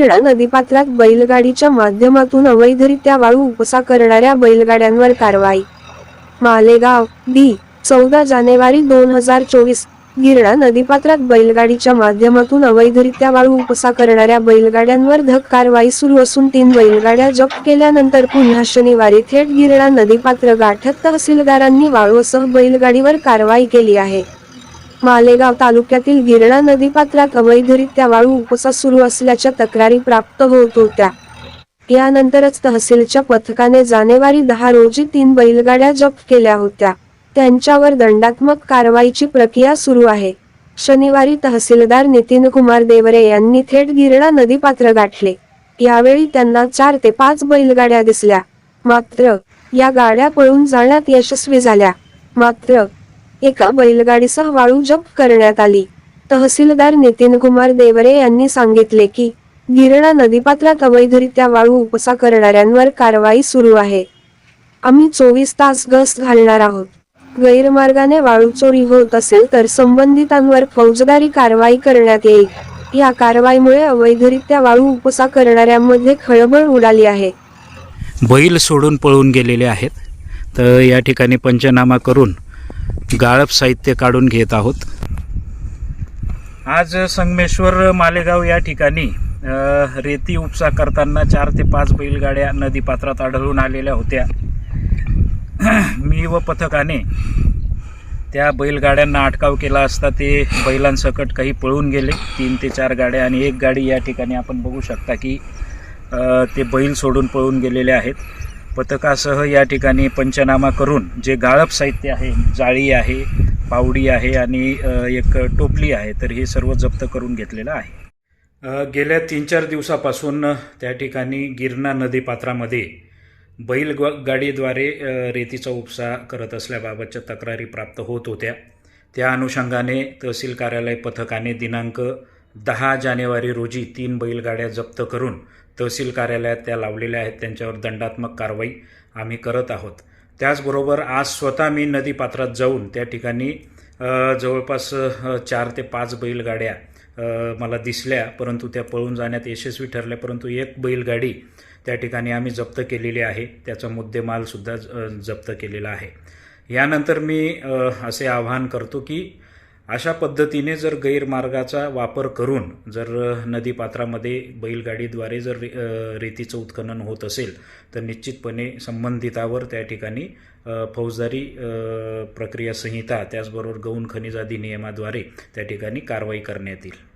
गिरणा नदीपात्रात बैलगाडीच्या माध्यमातून अवैधरित्या वाळू उपसा करणाऱ्या बैलगाड्यांवर कारवाई. मालेगाव डी चौदा जानेवारी दोन हजार चोवीस. गिरणा नदीपात्रात बैलगाडीच्या माध्यमातून अवैधरित्या वाळू उपसा करणाऱ्या बैलगाड्यांवर धक कारवाई सुरू असून तीन बैलगाड्या जप्त केल्यानंतर पुन्हा शनिवारी थेट गिरणा नदीपात्र गाठत तहसीलदारांनी वाळूसह बैलगाडीवर कारवाई केली आहे. मालेगाव तालुक्यातील गिरणा नदीपात्रात अवैधरित्या वाळू उपसा सुरू असल्याच्या तक्रारी प्राप्त होत होत्या. यानंतरच तहसीलच्या पथकाने जानेवारी दहा रोजी तीन बैलगाड्या जप्त केल्या होत्या. त्यांच्यावर दंडात्मक कारवाईची प्रक्रिया सुरू आहे. शनिवारी तहसीलदार नितीन कुमार देवरे यांनी थेट गिरणा नदीपात्र गाठले. यावेळी त्यांना चार ते पाच बैलगाड्या दिसल्या. मात्र या गाड्या पळून जाण्यात यशस्वी झाल्या. मात्र एका बैलगाडीसह वाळू जप्त करण्यात आली. तहसीलदार नितीन कुमार देवरे यांनी सांगितले की गिरणा नदीपात्रात अवैधरित्या वाळू उपसा करणाऱ्यांवर कारवाई सुरू आहे. आम्ही चोवीस तास गस्त घालणार आहोत. गैरमार्गाने वाळू चोरी होत असेल तर संबंधितांवर फौजदारी कारवाई करण्यात येईल. या कारवाईमुळे अवैधरित्या वाळू उपसा करणाऱ्यांमध्ये खळबळ उडाली आहे. बैल सोडून पळून गेलेले आहेत. तर या ठिकाणी पंचनामा करून गाळप साहित्य काढून घेत आहोत. आज संगमेश्वर मालेगाव या ठिकाणी रेती उपसा करताना चार ते पाच बैलगाड्या नदीपात्रात आढळून आलेल्या होत्या. मी व पथकाने त्या बैलगाड्यांना अटकाव केला असता ते बैलांसकट काही पळून गेले. तीन ते चार गाड्या आणि एक गाडी या ठिकाणी आपण बघू शकता की ते बैल सोडून पळून गेलेले आहेत. पथकासह या ठिकाणी पंचनामा करून जे गाळप साहित्य आहे जाळी आहे पावडी आहे आणि एक टोपली आहे तर हे सर्व जप्त करून घेतलेलं आहे. गेल्या तीन चार दिवसापासून त्या ठिकाणी गिरणा नदीपात्रामध्ये बैल ग- गाडीद्वारे रेतीचा उपसा करत असल्याबाबतच्या तक्रारी प्राप्त होत होत्या. त्या अनुषंगाने तहसील कार्यालय पथकाने दिनांक दहा जानेवारी रोजी तीन बैलगाड्या जप्त करून तहसील कार्यालयात त्या लावलेल्या आहेत. त्यांच्यावर दंडात्मक कारवाई आम्ही करत आहोत. त्याचबरोबर आज स्वतः मी नदीपात्रात जाऊन त्या ठिकाणी जवळपास चार ते पाच बैलगाड्या मला दिसल्या. परंतु त्या पळून जाण्यात यशस्वी ठरल्या. परंतु एक बैलगाडी त्या ठिकाणी आम्ही जप्त केलेली आहे. त्याचा मुद्देमालसुद्धा ज- जप्त केलेला आहे. यानंतर मी असे आवाहन करतो की अशा पद्धतीने जर गैरमार्गाचा वापर करून जर नदीपात्रामध्ये बैलगाडीद्वारे जर रे- रेतीचं उत्खनन होत असेल तर निश्चितपणे संबंधितावर त्या ठिकाणी फौजदारी प्रक्रिया संहिता त्याचबरोबर गौण खनिज अधिनियमाद्वारे त्या ठिकाणी कारवाई करण्यात येईल.